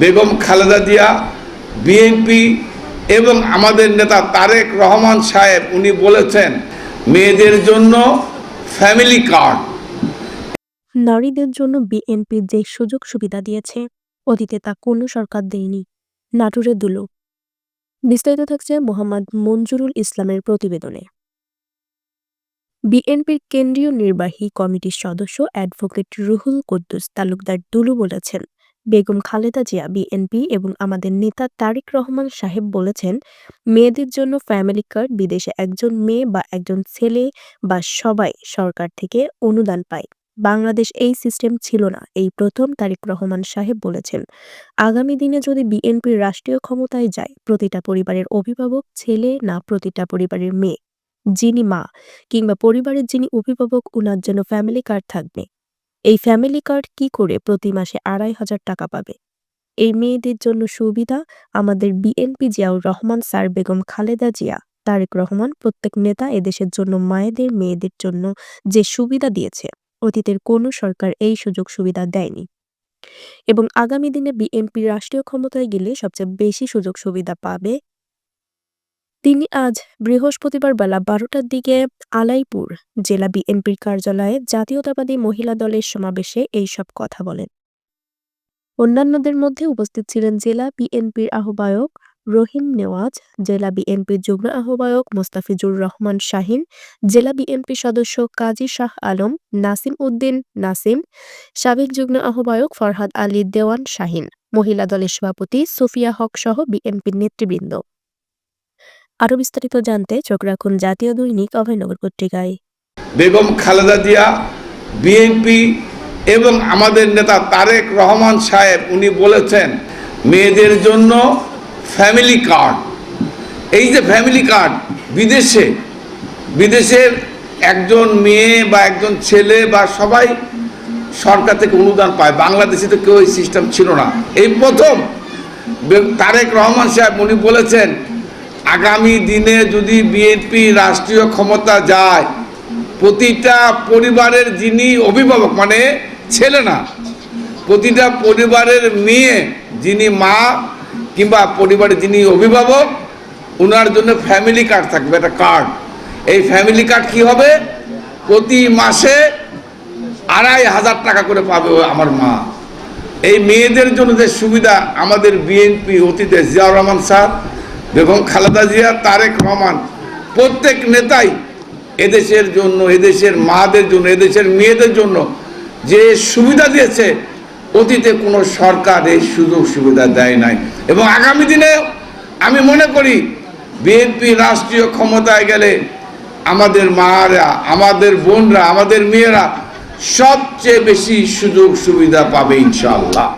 Begum Khaleda Zia, BNP এবং আমাদের নেতা তারেক রহমান সাহেব, উনি বলেছেন, মেয়েদের জন্য ফ্যামিলি কার্ড। নারীদের জন্য বিএনপি যে সুযোগ সুবিধা দিয়েছে, অতীতে তা কোনো সরকার দেয়নি। নাটুরে দুলো। বিস্তারিত থাকছে মোহাম্মদ মঞ্জুরুল ইসলামের প্রতিবেদনে। বিএনপির কেন্দ্রীয় নির্বাহী কমিটির সদস্য অ্যাডভোকেট রুহুল কুদ্দুস তালুকদার দুলু বলেছেন বেগম খালেদা জিয়া, বিএনপি এবং আমাদের নেতা তারেক রহমান সাহেব বলেছেন, মেয়েদের জন্য ফ্যামিলি কার্ড বিদেশে একজন মেয়ে বা একজন ছেলে বা সবাই সরকার থেকে অনুদান পায়। বাংলাদেশ এই সিস্টেম ছিল না, এই প্রথম তারেক রহমান সাহেব বলেছেন। আগামী দিনে যদি বিএনপির রাষ্ট্রীয় ক্ষমতায় যায়, প্রতিটা পরিবারের অভিভাবক ছেলে না প্রতিটা পরিবারের মেয়ে। যিনি মা কিংবা পরিবারের যিনি অভিভাবক, উনার জন্য ফ্যামিলি কার্ড থাকবে। এই ফ্যামিলি কার্ড কি করে প্রতি মাসে আড়াই হাজার টাকা পাবে? এই মেয়েদের জন্য সুবিধা আমাদের B N P Ziaur Rahman, sir Begum Khaleda Zia, Tarique Rahman, প্রত্যেক নেতা এদেশের জন্য মায়েদের, মেয়েদের জন্য যে সুবিধা দিয়েছে, অতীতের কোনো সরকার এই সুযোগ সুবিধা দেয়নি। এবং আগামী দিনে বিএনপি রাষ্ট্রীয় ক্ষমতায় গেলে সবচেয়ে বেশি সুযোগ সুবিধা পাবে তিনি আজ বৃহস্পতিবার বেলা বারোটার দিকে আলাইপুর জেলা বিএনপির কার্যালয়ে জাতীয়তাবাদী মহিলা দলের সমাবেশে এইসব কথা বলেন। অন্যান্যদের মধ্যে উপস্থিত ছিলেন জেলা বিএনপির আহ্বায়ক রহিম নেওয়াজ, জেলা বিএনপির যুগ্ম আহ্বায়ক মোস্তাফিজুর রহমান শাহিন, জেলা বিএনপি সদস্য কাজী শাহ আলম, নাসিম উদ্দিন নাসিম, সাবেক যুগ্ম আহ্বায়ক ফরহাদ আলী দেওয়ান শাহিন, মহিলা দলের সভাপতি সুফিয়া হক সহ বিএনপির নেতৃবৃন্দ। আরও বিস্তারিত জানতে চোখ রাখুন জাতীয় দৈনিক অভয়নগর পত্রিকায়। বেগম খালেদা জিয়া বিএনপি এবং আমাদের নেতা তারেক রহমান সাহেব, উনি বলেছেন, মেয়েদের জন্য ফ্যামিলি কার্ড এই যে ফ্যামিলি কার্ড বিদেশে, বিদেশের একজন মেয়ে বা একজন ছেলে বা সবাই সরকার থেকে অনুদান পায়। বাংলাদেশে তো কেউ এই সিস্টেম ছিল না। এই প্রথম তারেক রহমান সাহেব, উনি বলেছেন আগামী দিনে যদি বিএনপি রাষ্ট্রীয় ক্ষমতা যায়, প্রতিটা পরিবারের যিনি অভিভাবক মানে ছেলে না, প্রতিটা পরিবারের মেয়ে যিনি মা কিংবা পরিবারের যিনি অভিভাবক ওনার জন্য ফ্যামিলি কার্ড থাকবে, একটা কার্ড এই ফ্যামিলি কার্ড কি হবে? প্রতি মাসে আড়াই হাজার টাকা করে পাবে আমার মা। এই মেয়েদের জন্য যে সুবিধা আমাদের বিএনপি অতীতে জিয়াউর রহমান স্যার বেগম খালেদা জিয়া, তারেক রহমান, প্রত্যেক নেতাই এদেশের জন্য, এদেশের মাদের জন্য, এদেশের মেয়েদের জন্য যে সুবিধা দিয়েছে, অতীতে কোনো সরকার এই সুযোগ সুবিধা দেয় নাই। এবং আগামী দিনে আমি মনে করি, বিএনপি রাষ্ট্রীয় ক্ষমতায় গেলে আমাদের মারা, আমাদের বোনরা, আমাদের মেয়েরা সবচেয়ে বেশি সুযোগ সুবিধা পাবে ইনশাআল্লাহ।